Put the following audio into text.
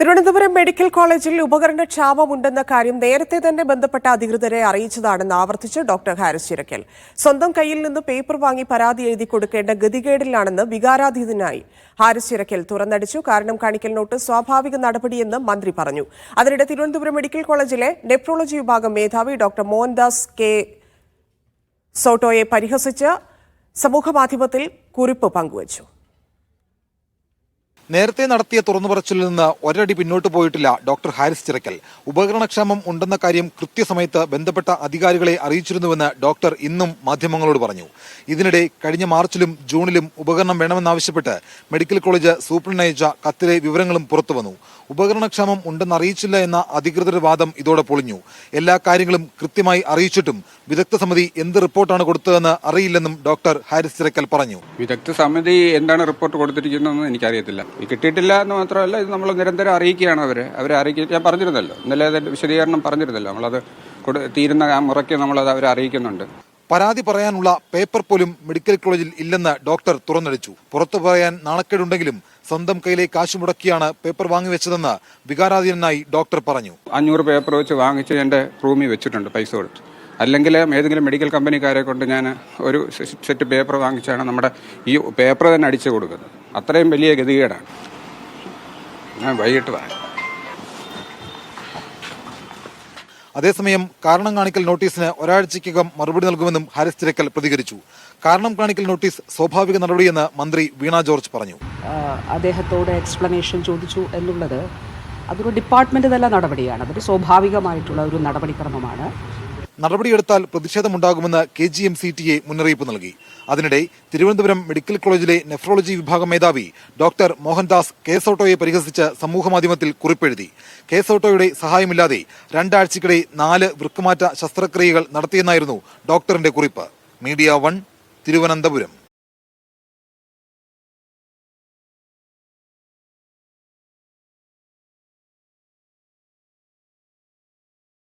Thiruvananthapuram medical കോളേജിൽ ഉപകരണ ക്ഷാമമുണ്ടെന്ന കാര്യം നേരത്തെ തന്നെ ബന്ധപ്പെട്ട അധികൃതരെ അറിയിച്ചതാണെന്ന് ആവർത്തിച്ച് ഡോക്ടർ ഹാരിസ് ചിരക്കൽ. സ്വന്തം കയ്യിൽ നിന്ന് പേപ്പർ വാങ്ങി പരാതി എഴുതി കൊടുക്കേണ്ട ഗതികേടിലാണെന്ന് വികാരാധീതനായി ഹാരിസ് ചിരക്കൽ തുറന്നടിച്ചു. കാരണം കാണിക്കൽ നോട്ട് സ്വാഭാവിക നടപടിയെന്ന് മന്ത്രി പറഞ്ഞു. അതിനിടെ തിരുവനന്തപുരം മെഡിക്കൽ കോളേജിലെ നെഫ്രോളജി വിഭാഗം മേധാവി ഡോക്ടർ മോഹൻദാസ് കെ. സോട്ടോയെ പരിഹസിച്ച് സമൂഹമാധ്യമത്തിൽ കുറിപ്പ് പങ്കുവച്ചു. നേരത്തെ നടത്തിയ തുറന്നുപറച്ചിലിൽ നിന്ന് ഒരടി പിന്നോട്ട് പോയിട്ടില്ല ഡോക്ടർ ഹാരിസ് ചിറക്കൽ ഉപകരണക്ഷാമം ഉണ്ടെന്ന കാര്യം കൃത്യസമയത്ത് ബന്ധപ്പെട്ട അധികാരികളെ അറിയിച്ചിരുന്നുവെന്ന് ഡോക്ടർ ഇന്നും മാധ്യമങ്ങളോട് പറഞ്ഞു. ഇതിനിടെ കഴിഞ്ഞ മാർച്ചിലും ജൂണിലും ഉപകരണം വേണമെന്നാവശ്യപ്പെട്ട് മെഡിക്കൽ കോളേജ് സൂപ്രണ്ടയച്ച കത്തിലെ വിവരങ്ങളും പുറത്തുവന്നു ഉപകരണക്ഷാമം ഉണ്ടെന്ന് അറിയിച്ചില്ല എന്ന അധികൃതരുടെ വാദം ഇതോടെ പൊളിഞ്ഞു. എല്ലാ കാര്യങ്ങളും കൃത്യമായി അറിയിച്ചിട്ടും വിദഗ്ധ സമിതി എന്ത് റിപ്പോർട്ടാണ് കൊടുത്തതെന്ന് അറിയില്ലെന്നും ഡോക്ടർ ഹാരിസ് ചിറക്കൽ പറഞ്ഞു. വിദഗ്ധ സമിതി എന്താണ് റിപ്പോർട്ട് കൊടുത്തിരിക്കുന്നതെന്ന് എനിക്കറിയത്തില്ല. കിട്ടിയിട്ടില്ല എന്ന് മാത്രമല്ല ഇത് നമ്മൾ നിരന്തരം അറിയിക്കുകയാണ് അവരെ. അവരെ അറിയിക്കുക ഞാൻ പറഞ്ഞിരുന്നല്ലോ. ഇന്നലെ അതിന്റെ വിശദീകരണം പറഞ്ഞിരുന്നല്ലോ. നമ്മളത് തീരുന്ന ആ മുറയ്ക്ക് നമ്മളത് അവരെ അറിയിക്കുന്നുണ്ട്. പരാതി പറയാനുള്ള പേപ്പർ പോലും മെഡിക്കൽ കോളേജിൽ ഇല്ലെന്ന് ഡോക്ടർ തുറന്നടിച്ചു. പുറത്തു പറയാൻ നാണക്കേടുണ്ടെങ്കിലും സ്വന്തം കയ്യിലെ കാശ് മുടക്കിയാണ് പേപ്പർ വാങ്ങിവെച്ചതെന്ന് വികാരാധീനനായി ഡോക്ടർ പറഞ്ഞു. അഞ്ഞൂറ് പേപ്പർ വെച്ച് വാങ്ങിച്ച് എന്റെ റൂമിൽ വെച്ചിട്ടുണ്ട് പൈസ കൊടുത്ത്. അല്ലെങ്കിൽ ഏതെങ്കിലും മെഡിക്കൽ കമ്പനിക്കാരെ കൊണ്ട് ഞാൻ ഒരു സെറ്റ് പേപ്പർ വാങ്ങിച്ചാണ് നമ്മുടെ ഈ പേപ്പർ തന്നെ അടിച്ചു കൊടുക്കുന്നത്. അത്രയും വലിയ ഗതികേടാണ്. ഞാൻ വൈകിട്ട് വാങ്ങി അതേസമയം കാരണം കാണിക്കൽ നോട്ടീസിന് ഒരാഴ്ചയ്ക്കകം മറുപടി നൽകുമെന്നും ഹാരിസ് തിരക്കൽ പ്രതികരിച്ചു. കാരണം കാണിക്കൽ നോട്ടീസ് സ്വാഭാവിക നടപടിയെന്ന് മന്ത്രി വീണ ജോർജ് പറഞ്ഞു. അദ്ദേഹത്തോട് എക്സ്പ്ലനേഷൻ ചോദിച്ചു എന്നുള്ളത് അതൊരു ഡിപ്പാർട്ട്മെന്റ് തല നടപടിയാണ്. അതൊരു സ്വാഭാവികമായിട്ടുള്ള ഒരു നടപടിക്രമമാണ്. നടപടിയെടുത്താൽ പ്രതിഷേധമുണ്ടാകുമെന്ന് K G M C T A മുന്നറിയിപ്പ് നൽകി. അതിനിടെ തിരുവനന്തപുരം മെഡിക്കൽ കോളേജിലെ നെഫ്രോളജി വിഭാഗം മേധാവി ഡോക്ടർ മോഹൻദാസ് കേസ് ഓട്ടോയെ പരിഹസിച്ച് സമൂഹമാധ്യമത്തിൽ കുറിപ്പെഴുതി. കേസ് ഓട്ടോയുടെ സഹായമില്ലാതെ രണ്ടാഴ്ചക്കിടെ നാല് വൃക്കുമാറ്റ ശസ്ത്രക്രിയകൾ നടത്തിയെന്നായിരുന്നു ഡോക്ടറിന്റെ കുറിപ്പ്. Media one Thiruvananthapuram.